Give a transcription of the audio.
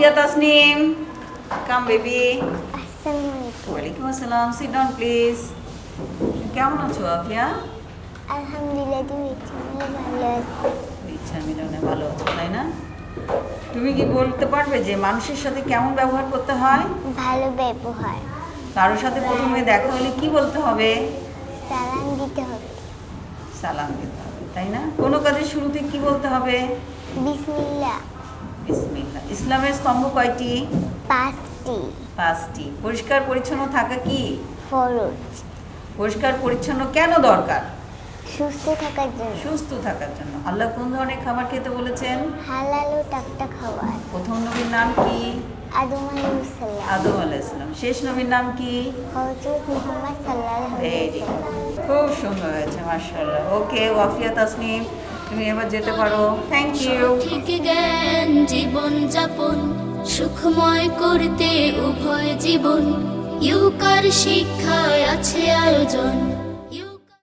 Wafiya Tasnim come baby ওয়ালাইকুম আসসালাম sit down please কেমন আছো ওয়াফিয়া আলহামদুলিল্লাহ তুমি ভালো আছি ইচ্ছা মিলনে ভালো আছো তাই না তুমি কি বলতে পারবে যে মানুষের সাথে কেমন ব্যবহার করতে হয় ভালো ব্যবহার কারোর সাথে প্রথমে দেখা হলে কি বলতে হবে সালাম দিতে হবে সালাম দিতে হবে তাই না কোনো কাজের শুরুতে কি বলতে হবে বিসমিল্লাহ ইসলামের স্তম্ভ কয়টি? পাঁচটি। পাঁচটি। পরিষ্কার পরিচ্ছন্ন থাকা কি? ফরজ পরিষ্কার পরিচ্ছন্ন কেন দরকার? সুস্থ থাকার জন্য। সুস্থ থাকার জন্য। আল্লাহ কোন ধরনের খাবার খেতে বলেছেন? হালাল ও টাকটা খাবার। প্রথম নবীর নাম কি? আদম আলাইসাল্লাম আদম আলাইসালাম শেষ নবীর নাম কি? হজরত মুহাম্মদ সাল্লাহ ভেরি খুব সুন্দর হয়েছে মার্শাল্লাহ ওকে ওয়াফিয়া তাসনিম তুমি এবার যেতে পারো। থ্যাংক ইউ সঠিক জ্ঞান জীবন যাপন সুখময় করতে উভয় জীবন। ইউকার শিক্ষায় আছে আয়োজন।